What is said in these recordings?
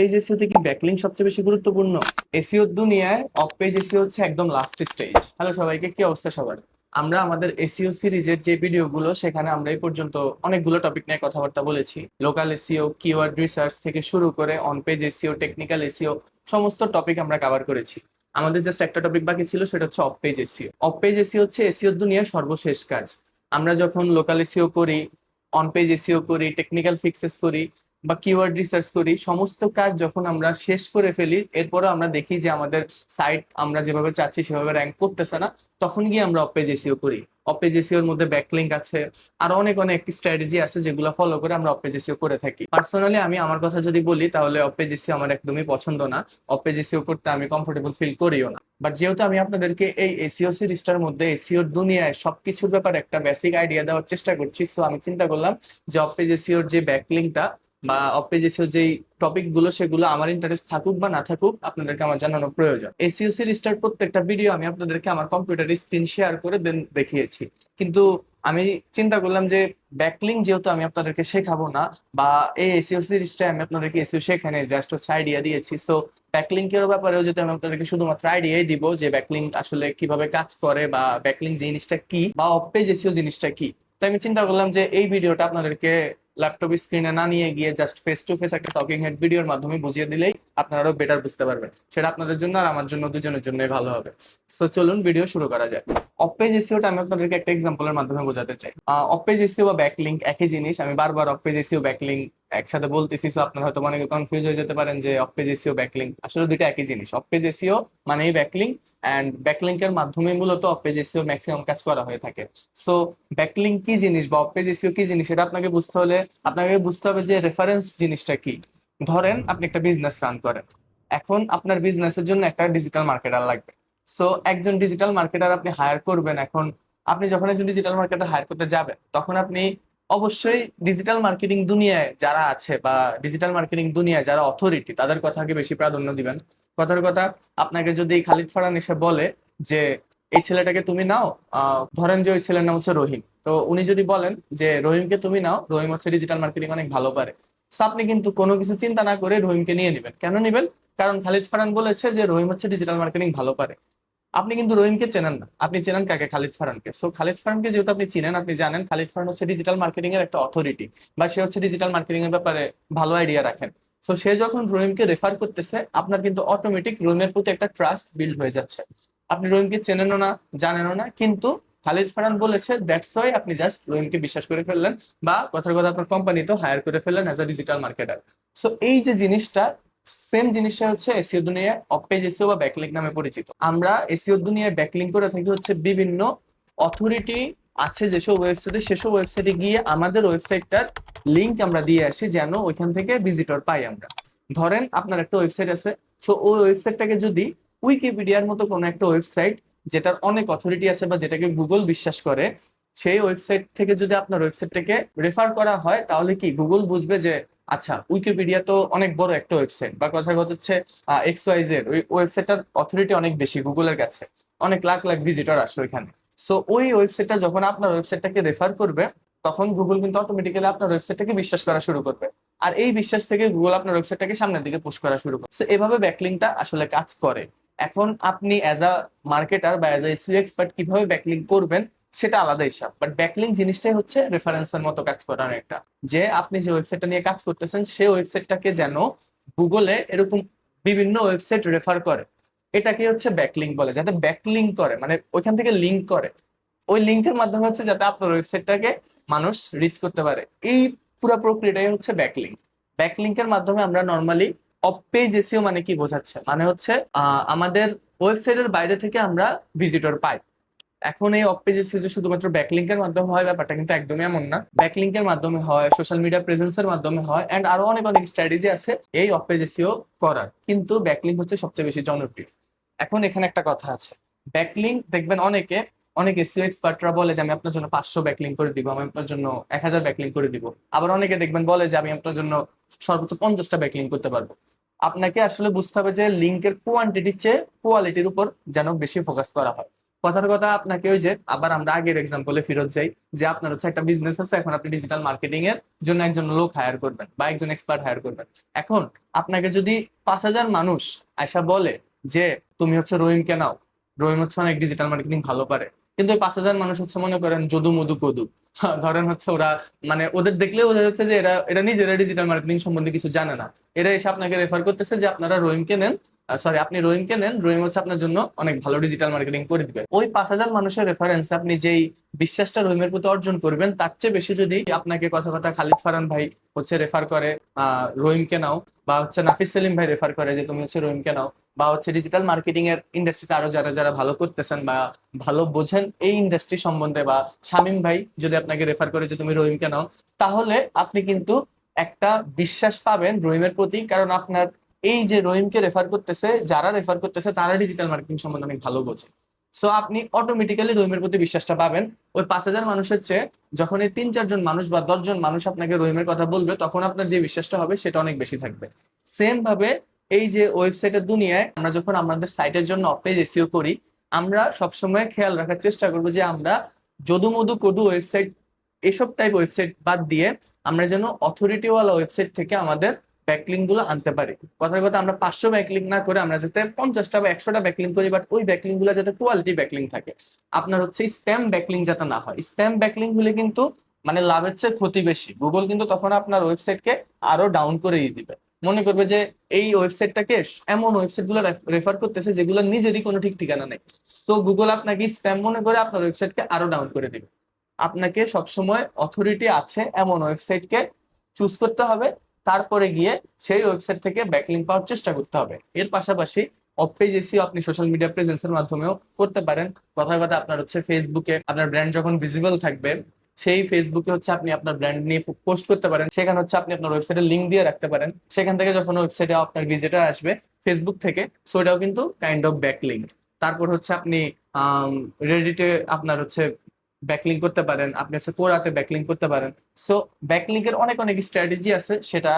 Page SEO থেকে backlink সবচেয়ে বেশি গুরুত্বপূর্ণ এসিও দুনিয়ায় অফ পেজ এসিও হচ্ছে একদম লাস্ট স্টেজ হ্যালো সবাইকে কি অবস্থা সবার আমরা আমাদের এসিও সিরিজের যে ভিডিওগুলো সেখানে আমরা এই পর্যন্ত অনেকগুলো টপিক নিয়ে কথাবার্তা বলেছি লোকাল এসিও কিওয়ার্ড রিসার্চ থেকে শুরু করে on page SEO technical SEO সমস্ত টপিক আমরা কভার করেছি আমাদের জাস্ট একটা টপিক বাকি ছিল সেটা হচ্ছে off page SEO off page SEO হচ্ছে এসিও দুনিয়ার সর্বশেষ কাজ আমরা যখন লোকাল এসিও করি অন পেজ এসিও করি টেকনিক্যাল ফিক্সেস করি বা কিওয়ার্ড রিসার্চ করি, সমস্ত কাজ যখন আমরা শেষ করে ফেলি এরপরে আমরা দেখি যে আমাদের সাইট আমরা যেভাবে চাচ্ছি সেভাবে র্যাঙ্ক করতেছে না, তখন গিয়ে আমরা অপেজ এসিও করি। অপেজ এসিওর মধ্যে ব্যাকলিঙ্ক আছে, আর অনেক অনেক স্ট্র্যাটেজি আছে যেগুলো ফলো করে আমরা অপেজ এসিও করে থাকি। পার্সোনালি আমি আমার কথা যদি বলি, তাহলে অপেজ এসিও আমার একদমই পছন্দ না। অপেজ এসিও করতে আমি কমফোর্টেবল ফিল করিও না। বাট যেহেতু আমি আপনাদেরকে এই এসিও সিরিজটার মধ্যে এসিওর দুনিয়ায় সবকিছুর ব্যাপারে একটা বেসিক আইডিয়া দেওয়ার চেষ্টা করছি সো আমি চিন্তা করলাম যে অপেজ এসিওর যে ব্যাকলিঙ্কটা বা অপেজ এসিও যেই টপিকগুলো সেগুলো আমার ইন্টারেস্ট থাকুক বা না থাকুক, আপনাদেরকে আমার জানানো প্রয়োজন। এসিওসি সিরিজটার প্রত্যেকটা ভিডিও আমি আপনাদেরকে আমার কম্পিউটারে স্ক্রিন শেয়ার করে দেন, দেখিয়েছি। কিন্তু আমি চিন্তা করলাম যে ব্যাকলিং যেহেতু আমি আপনাদেরকে শেখাবো না, বা এই এসিও সিরিজটা আমি আপনাদেরকে এসিও শেখাই নাই জাস্ট হচ্ছে আইডিয়া দিয়েছি। সো ব্যাকলিংকের ব্যাপারেও যদি আমি আপনাদেরকে শুধুমাত্র আইডিয়াই দিব যে ব্যাকলিং আসলে কীভাবে কাজ করে বা ব্যাকলিং জিনিসটা কি, বা অপেজ এসিও জিনিসটা কি। তো আমি চিন্তা করলাম যে এই ভিডিওটা আপনাদেরকে ল্যাপটপ স্ক্রিনে না নিয়ে গিয়ে জাস্ট ফেস টু ফেস একটা টকিং হেড ভিডিওর মাধ্যমে বুঝিয়ে দিলেই আপনারাও বেটার বুঝতে পারবেন। সেটা আপনাদের জন্য আর আমার জন্য দুজনের জন্যই ভালো হবে। সো চলুন ভিডিও শুরু করা যায় অপেজ এসিওটা আমি আপনাদেরকে একটা এক্সাম্পলের মাধ্যমে বোঝাতে চাই। অপেজ এসিও বা ব্যাকলিংক একই জিনিস। আমি বারবার অপেজ এসিও ব্যাকলিংক একসাথে বলতেছি সো আপনারা হয়তো অনেকে কনফিউজ হয়ে যেতে পারেন যে অপেজ এসিও ব্যাকলিংক আসলে দুইটা একই জিনিস অপেজ এসিও মানেই ব্যাকলিংক অ্যান্ড ব্যাকলিংকের মাধ্যমে মূলত অপেজ এসিও ম্যাক্সিমাম কাজ করা হয়ে থাকে। সো ব্যাকলিং কি জিনিস বা অপেজ এসিও কি জিনিস সেটা আপনাকে বুঝতে হলে আপনাকে বুঝতে হবে যে রেফারেন্স জিনিসটা কি। ধরেন আপনি একটা বিজনেস রান করেন, এখন আপনার বিজনেসের জন্য একটা ডিজিটাল মার্কেটার লাগবে। সো একজন ডিজিটাল মার্কেটার আপনি হায়ার করবেন এখন, আপনি যখন একজন ডিজিটাল মার্কেটার হায়ার করতে যাবেন, তখন আপনি অবশ্যই ডিজিটাল মার্কেটিং দুনিয়ায় যারা আছে বা ডিজিটাল মার্কেটিং দুনিয়ায় যারা অথরিটি তাদের কথাকে বেশি প্রাধান্য দিবেন। কথার কথা, আপনাকে যদি খালিদ ফারান এসে বলে যে, এই ছেলেটাকে তুমি নাও ধরেন যে ওই ছেলের নাম হচ্ছে রহিম। তো উনি যদি বলেন যে, রহিমকে তুমি নাও, রহিম হচ্ছে ডিজিটাল মার্কেটিং অনেক ভালো পারে। আপনি কিন্তু কোনো কিছু চিন্তা না করে রহিমকে নিয়ে নেবেন। কেন নেবেন? কারণ খালিদ ফারান বলেছে যে, রহিম হচ্ছে ডিজিটাল মার্কেটিং ভালো পারে। আপনি কিন্তু রহিমকে চেনেন না। আপনি চেনেন কাকে? খালিদ ফারানকে সো খালিদ ফারানকে যেহেতু আপনি চিনেন, আপনি জানেন খালিদ ফারান হচ্ছে ডিজিটাল মার্কেটিং এর একটা অথরিটি বা সে হচ্ছে ডিজিটাল মার্কেটিং এর ব্যাপারে ভালো আইডিয়া রাখেন। সো সে যখন রহিমকে রেফার করতেছে, আপনার কিন্তু অটোমেটিক রহিমের প্রতি একটা ট্রাস্ট বিল্ড হয়ে যাচ্ছে। আপনি রহিমকে চেনেনও না, জানেনও না, কিন্তু খালিদ ফারান বলেছে দ্যাটস ওয়াই আপনি জাস্ট রহিমকে বিশ্বাস করে ফেললেন বা কথার কথা আপনার কোম্পানিতেও হায়ার করে ফেললেন as a digital marketer so এই যে জিনিসটা সেম জিনিসটা হচ্ছে এসিও দুনিয়ায় অপেজ এসিও বা ব্যাকলিঙ্ক নামে পরিচিত। আমরা এসিও দুনিয়ায় ব্যাকলিঙ্ক করে থাকি হচ্ছে বিভিন্ন অথরিটি আছে যেসব ওয়েবসাইটে সেসব ওয়েবসাইটে গিয়ে আমাদের ওয়েবসাইটটার লিঙ্ক আমরা দিয়ে আসি যেন ওইখান থেকে ভিজিটর পাই আমরা। ধরেন আপনার একটা ওয়েবসাইট আছে সো ওই ওয়েবসাইটটাকে যদি উইকিপিডিয়ার মতো কোনো একটা ওয়েবসাইট যেটার অনেক অথরিটি আছে বা যেটাকে গুগল বিশ্বাস করে, সেই ওয়েবসাইট থেকে যদি আপনার ওয়েবসাইটটাকে রেফার করা হয়, তাহলে কি গুগল বুঝবে যে আচ্ছা উইকিপিডিয়া তো অনেক বড় একটা ওয়েবসাইট বা কথা হচ্ছে এক্স ওয়াই জেড ওই ওয়েবসাইটটার অথরিটি অনেক বেশি গুগলের কাছে। অনেক লাখ লাখ ভিজিটর আসে ওইখানে সো ওই ওয়েবসাইটটা যখন আপনার ওয়েবসাইটটাকে রেফার করবে, তখন গুগল কিন্তু অটোমেটিক্যালি আপনার ওয়েবসাইটটাকে বিশ্বাস করা শুরু করবে। আর এই বিশ্বাস থেকে গুগল আপনার ওয়েবসাইটটাকে সামনের দিকে পুশ করা শুরু করে সো এভাবে ব্যাকলিংটা আসলে কাজ করে। এখন আপনি অ্যাজ আ মার্কেটার বা অ্যাজ আ এসিও এক্সপার্ট কীভাবে ব্যাকলিং করবেন সেটা আলাদা হিসাব। বাট ব্যাকলিং জিনিসটাই হচ্ছে রেফারেন্সের মতো কাজ করার একটা। যে আপনি যে ওয়েবসাইটটা নিয়ে কাজ করতেছেন সেই ওয়েবসাইটটাকে যেন গুগলে এরকম বিভিন্ন ওয়েবসাইট রেফার করে। এটাকে হচ্ছে ব্যাকলিং বলে, যাতে ব্যাকলিং করে মানে ওইখান থেকে লিঙ্ক করে। ওই লিঙ্কের মাধ্যমে হচ্ছে যাতে আপনার ওয়েবসাইটটাকে মানুষ রিচ করতে পারে। এই পুরো প্রক্রিয়াটাই হচ্ছে ব্যাকলিং ব্যাকলিংকের মাধ্যমে আমরা নর্মালি অফ পেজ এসিও মানে কি বোঝাচ্ছে? মানে হচ্ছে আমাদের ওয়েবসাইটের বাইরে থেকে আমরা ভিজিটর পাই। এখন এই অফ পেজ এসিও যে শুধুমাত্র ব্যাকলিংকের মাধ্যমে হয়, ব্যাপারটা কিন্তু একদমই এমন না। ব্যাকলিংকের মাধ্যমে হয় সোশ্যাল মিডিয়া প্রেজেন্সের মাধ্যমে হয় এন্ড আরও অনেক অনেক স্ট্র্যাটেজি আছে এই অফ পেজ করার। কিন্তু ব্যাকলিং হচ্ছে সবচেয়ে বেশি জনপ্রিয়। এখন এখানে একটা কথা আছে। ব্যাকলিং দেখবেন অনেকে, অনেক এসিও এক্সপার্টরা বলে যে, আমি আপনার জন্য পাঁচশো ব্যাকলিং করে দিব, আমি আপনার জন্য এক হাজার ব্যাকলিং করে দিব। আবার অনেকে দেখবেন বলে যে, আমি আপনার জন্য সর্বোচ্চ পঞ্চাশটা ব্যাকলিং করতে পারব। আপনাকে আসলে বুঝতে হবে যে লিঙ্কের কোয়ান্টিটির চেয়ে কোয়ালিটির উপর যেন বেশি ফোকাস করা হয়। কথার কথা আপনাকে ওই যে আবার আমরা আগের এক্সাম্পলে ফেরত যাই যে আপনার হচ্ছে একটা বিজনেস আছে এখন আপনি ডিজিটাল মার্কেটিং এর জন্য একজন লোক হায়ার করবেন বা একজন এক্সপার্ট হায়ার করবেন। এখন আপনাকে যদি পাঁচ হাজার মানুষ আসা বলে যে তুমি হচ্ছে রহিমকে নাও। রহিম হচ্ছে অনেক ডিজিটাল মার্কেটিং ভালো পারে। কিন্তু ওই পাঁচ হাজার মানুষ হচ্ছে মনে করেন যদু মধু কদু। হ্যাঁ, ধরেন হচ্ছে ওরা মানে ওদের দেখলে বোঝা যাচ্ছে যে এরা এরা নিজেরা ডিজিটাল মার্কেটিং সম্বন্ধে কিছু জানে না। এরা এসে আপনাকে রেফার করতেছে যে আপনারা রহিমকে নেন সরি আপনি রহিমকে নেন রহিম হচ্ছে আপনার জন্য অনেক ভালো ডিজিটাল মার্কেটিং করে দিবে। ওই পাঁচ হাজার মানুষের রেফারেন্স আপনি যেই বিশ্বাসটা রহিমের প্রতি অর্জন করবেন, তার চেয়ে বেশি যদি আপনাকে কথা কথা খালিদ ফারান ভাই হচ্ছে রেফার করে রহিমকে নাও, বা হচ্ছে নাফিস সেলিম ভাই রেফার করে যে তুমি হচ্ছে রহিমকে নাও, বা হচ্ছে ডিজিটাল মার্কেটিং এর ইন্ডাস্ট্রিতে আরও যারা যারা ভালো করতেছেন বা ভালো বোঝেন এই ইন্ডাস্ট্রি সম্বন্ধে, বা শামিম ভাই যদি আপনাকে রেফার করে যে তুমি রহিমকে নাও, তাহলে আপনি কিন্তু একটা বিশ্বাস পাবেন রহিমের প্রতি, কারণ আপনার এই যে রহিমকে রেফার করতেছে, যারা রেফার করতেছে, তারা ডিজিটাল মার্কেটিং সম্বন্ধে অনেক ভালো বোঝে। সো আপনি অটোমেটিক্যালি রহিমের প্রতি বিশ্বাসটা পাবেন। ওই পাঁচ হাজার মানুষের চেয়ে যখন এই তিন চারজন মানুষ বা দশজন মানুষ আপনাকে রহিমের কথা বলবে, তখন আপনার যে বিশ্বাসটা হবে, সেটা অনেক বেশি থাকবে। সেম ভাবে এই যে ওয়েবসাইটের দুনিয়ায় আমরা যখন আমাদের সাইটের জন্য অপেজ এসিও করি, আমরা সবসময় খেয়াল রাখার চেষ্টা করব যে আমরা যদু মধু কদু ওয়েবসাইট এসব টাইপ ওয়েবসাইট বাদ দিয়ে আমরা যেন অথরিটিওয়ালা ওয়েবসাইট থেকে আমাদের ব্যাকলিংগুলো আনতে পারি। কথার কথা আমরা পাঁচশো ব্যাকলিং না করে আমরা যাতে পঞ্চাশটা বা একশোটা ব্যাকলিং করি বাট ওই ব্যাকলিংগুলো যাতে কোয়ালিটি ব্যাকলিং থাকে। আপনার হচ্ছে স্প্যাম ব্যাকলিং যাতে না হয়। স্প্যাম ব্যাকলিং হলে কিন্তু মানে লাভের চেয়ে ক্ষতি বেশি। গুগল কিন্তু তখন আপনার ওয়েবসাইটকে আরও ডাউন করে দিবে। মনে করবে যে এই ওয়েবসাইটটাকে এমন ওয়েবসাইটগুলো রেফার করতেছে যেগুলো নিজেরই কোনো ঠিক ঠিকানা নেই। তো গুগল আপনাকে স্প্যাম মনে করে আপনার ওয়েবসাইটকে আরও ডাউন করে দিবে। আপনাকে সবসময় অথরিটি আছে এমন ওয়েবসাইটকে চুজ করতে হবে তারপরে গিয়ে সেই ওয়েবসাইট থেকে ব্যাকলিং পাওয়ার চেষ্টা করতে হবে। এর পাশাপাশি অফপেজ এসিও আপনি সোশ্যাল মিডিয়া প্রেজেন্সের মাধ্যমেও করতে পারেন। কথার কথা আপনার হচ্ছে ফেসবুকে আপনার ব্র্যান্ড যখন ভিজিবল থাকবে, সেই ফেসবুকে হচ্ছে আপনি আপনার ব্র্যান্ড নিয়ে পোস্ট করতে পারেন। সেখানে হচ্ছে আপনি আপনার ওয়েবসাইটের লিঙ্ক দিয়ে রাখতে পারেন। সেখান থেকে যখন ওয়েবসাইটে আপনার ভিজিটার আসবে ফেসবুক থেকে সো এটাও কিন্তু কাইন্ড অফ ব্যাকলিং তারপর হচ্ছে আপনি রেডিটে আপনার হচ্ছে ব্যাকলিং করতে পারেন, আপনি হচ্ছে কোরাতে ব্যাকলিং করতে পারেন। সো ব্যাকলিং এর অনেক অনেক স্ট্র্যাটেজি আছে, সেটা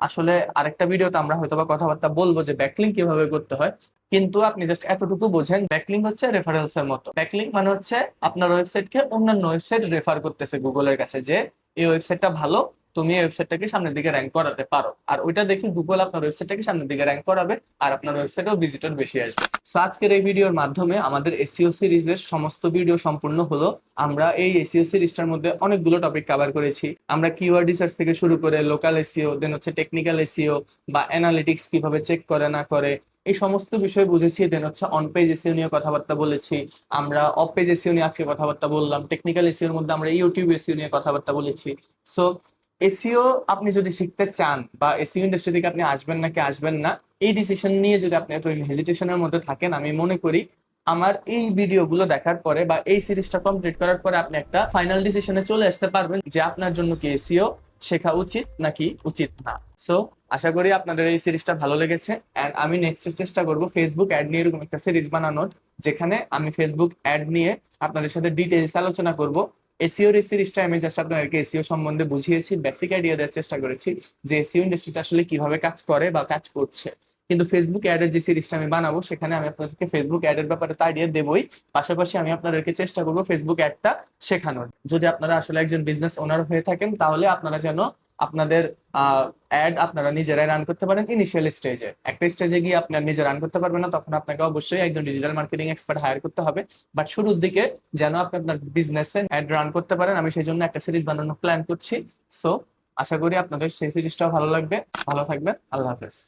আসলে আরেকটা ভিডিওতে আমরা হয়তো বা কথাবার্তা বলব যে ব্যাকলিং কীভাবে করতে হয়। কিন্তু আপনি জাস্ট এতটুকু বোঝেন ব্যাকলিং হচ্ছে রেফারেন্স এর মতো। ব্যাকলিং মানে হচ্ছে আপনার ওয়েবসাইটকে অন্যান্য ওয়েবসাইট রেফার করতেছে গুগলের কাছে যে, এই ওয়েবসাইটটা ভালো তুমি ওয়েবসাইটটাকে সামনের দিকে র্যাঙ্ক করাতে পারো। আর ওইটা দেখে গুগল আপনার ওয়েবসাইটটাকে সামনের দিকে র্যাঙ্ক করাবে, আর আপনার ওয়েবসাইটেও ভিজিটর বেশি আসবে। সো আজকের এই ভিডিওর মাধ্যমে আমাদের এসিও সিরিজের সমস্ত ভিডিও সম্পূর্ণ হলো। আমরা এই এসিও সিরিজটার মধ্যে অনেকগুলো টপিক কভার করেছি। আমরা কিওয়ার্ড রিসার্চ থেকে শুরু করে লোকাল এসিও দেন হচ্ছে টেকনিক্যাল এসিও বা অ্যানালিটিক্স কীভাবে চেক করে না করে, এই সমস্ত বিষয় বুঝেছি। দেন হচ্ছে অন পেজ এসিও নিয়ে কথাবার্তা বলেছি। আমরা অফ পেজ এসিও নিয়ে আজকে কথাবার্তা বললাম। টেকনিক্যাল এসিওর মধ্যে আমরা ইউটিউব এসিও নিয়ে কথাবার্তা বলেছি। সো এসিও আপনি যদি শিখতে চান বা এসিও ইন্ডাস্ট্রি থেকে আপনি আসবেন নাকি আসবেন না, এই ডিসিশন নিয়ে যদি আপনি এত হেজিটেশনের মধ্যে থাকেন, আমি মনে করি আমার এই ভিডিওগুলো দেখার পরে বা এই সিরিজটা কমপ্লিট করার পরে আপনি একটা ফাইনাল ডিসিশনে চলে আসতে পারবেন যে আপনার জন্য কি এসিও শেখা উচিত নাকি উচিত না। সো আশা করি আপনাদের এই সিরিজটা ভালো লেগেছে। এন্ড আমি নেক্সট চেষ্টা করব ফেসবুক অ্যাড নিয়ে এরকম একটা সিরিজ বানানোর, যেখানে আমি ফেসবুক অ্যাড নিয়ে আপনাদের সাথে ডিটেলস আলোচনা করব। এসিওর এই সিরিজটা আমি জাস্ট আপনাদেরকে এসিও সম্বন্ধে বুঝিয়েছি বেসিক আইডিয়া দেওয়ার চেষ্টা করেছি যে এসিও ইন্ডাস্ট্রিটা আসলে কীভাবে কাজ করে বা কাজ করছে। কিন্তু ফেসবুক অ্যাডের যে সিরিজটা আমি বানাবো, সেখানে আমি আপনাদেরকে ফেসবুক অ্যাডের ব্যাপারে তো আইডিয়া দেবই। পাশাপাশি আমি আপনাদেরকে চেষ্টা করব ফেসবুক অ্যাডটা শেখানোর। যদি আপনারা আসলে একজন বিজনেস ওনার হয়ে থাকেন, তাহলে আপনারা যেন আপনাদের অ্যাড আপনারা নিজেরাই রান করতে পারেন ইনিশিয়াল স্টেজে একটা স্টেজে গিয়ে আপনার নিজে রান করতে পারবেন না, তখন আপনাকে অবশ্যই একজন ডিজিটাল মার্কেটিং এক্সপার্ট হায়ার করতে হবে। বাট শুরুর দিকে যেন আপনি আপনার বিজনেসে অ্যাড রান করতে পারেন, আমি সেই জন্য একটা সিরিজ বানানোর প্ল্যান করছি। সো আশা করি আপনাদের সেই সিরিজটাও ভালো লাগবে। ভালো থাকবেন। আল্লাহ হাফেজ।